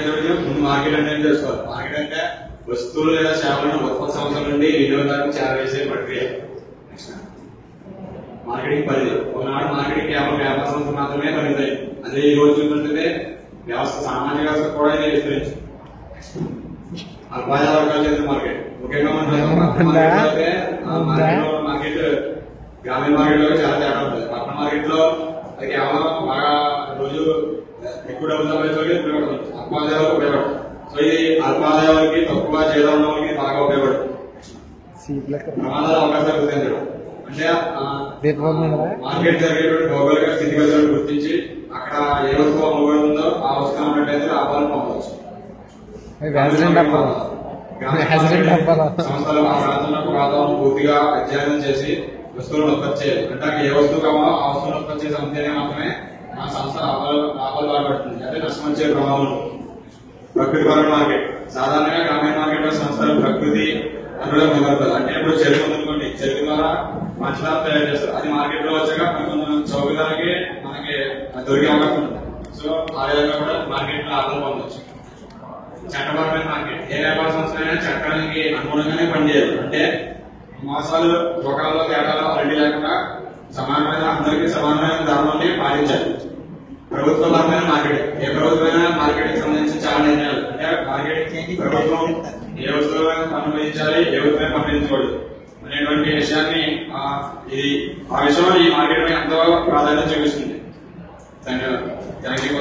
అయ్యేటప్పటికి ముందు మార్కెట్ అంటే ఏం తెలుసుకోవాలి మార్కెట్ అంటే వస్తువులు లేదా సేవలను ఉత్పత్తి సంస్థల నుండి వినియోగదారులకు చేరవేసే ప్రక్రియ. మార్కెటింగ్ పరిధి. ఒకనాడు మార్కెటింగ్ కేవలం వ్యాపార సంస్థ మాత్రమే పరిమితాయి అదే ఈ రోజు చూస్తుంటే వ్యవస్థ సామాజిక వ్యవస్థ కూడా ఇది విస్తరించింది అల్పాయ వర్గాలు చెందిన మార్కెట్ ముఖ్యంగా మనం మార్కెట్ గ్రామీణ మార్కెట్లో చాలా తేడా ఉంటుంది. పట్టణ మార్కెట్లో అది కేవలం ఎక్కువ డబ్బులు సంపాదించడానికి ఉపయోగపడుతుంది అల్పాదాయాలకు ఉపయోగపడుతుంది సో ఇది అల్పాదాయాలకి తక్కువ జీతం ఉన్న వాళ్ళకి బాగా ఉపయోగపడుతుంది ప్రమాదాల అవకాశాలు గుర్తించడం అంటే ఆ, దీపం ఉన్నదా? మార్కెట్ జరిగేటువంటి భౌగోళిక స్థితిగతులను గుర్తించి అక్కడ ఏ వస్తువు అమ్ముబడి ఉందో ఆ వస్తువు అన్నట్టయితే లాభాలను పొందవచ్చు వ్యాజిలిన్ డబ్బాలు వ్యాజిలిన్ డబ్బాలు సంస్థలు ఆ ప్రాంతంలో ఒక వాతావరణం పూర్తిగా అధ్యయనం చేసి వస్తువులను ఉత్పత్తి చేయాలి అంటే అక్కడ ఏ వస్తువు కావాలో ఆ వస్తువును ఉత్పత్తి చేసే అంతేనే మాత్రమే బాగుపడుతుంది ప్రభావం. ప్రకృతి పరమ మార్కెట్. సాధారణంగా గ్రామీణ మార్కెట్లో సంస్థలు ప్రకృతి వనరుల మొదలుతారు అంటే ఇప్పుడు చెరుకు ఉందనుకోండి. చెరుకు ద్వారా పంచదార తయారు చేస్తారు. అది మార్కెట్లో వచ్చాక కొంచెం చౌక మనకి దొరికే అవకాశం ఉంది సో ఆ విధంగా కూడా మార్కెట్లో ఆదాయం పొందవచ్చు చట్టపరమైన మార్కెట్. ఏ వ్యాపార సంస్థ అయినా చట్టానికి అనుగుణంగానే పనిచేయదు. అంటే మోసాలు తూకాల్లో తేడాలు అరటి లేకుండా సమానమైన అందరికీ సమానమైన ధరలోనే పాటించాలి. ప్రభుత్వపరమైన మార్కెట్ ఏ ప్రభుత్వమైనా మార్కెట్ సంబంధించి చాలా నిర్ణయాలు. అంటే మార్కెట్ ప్రభుత్వం ఏ వస్తువులను పన్ను విధించాలి ఏ వస్తువులను పన్ను విధించకూడదు అనేటువంటి విషయాన్ని ఇది ఆ విషయంలో ఈ మార్కెట్ పై ఎంతో ప్రాధాన్యత చూపిస్తుంది. ధన్యవాదాలు. Thank you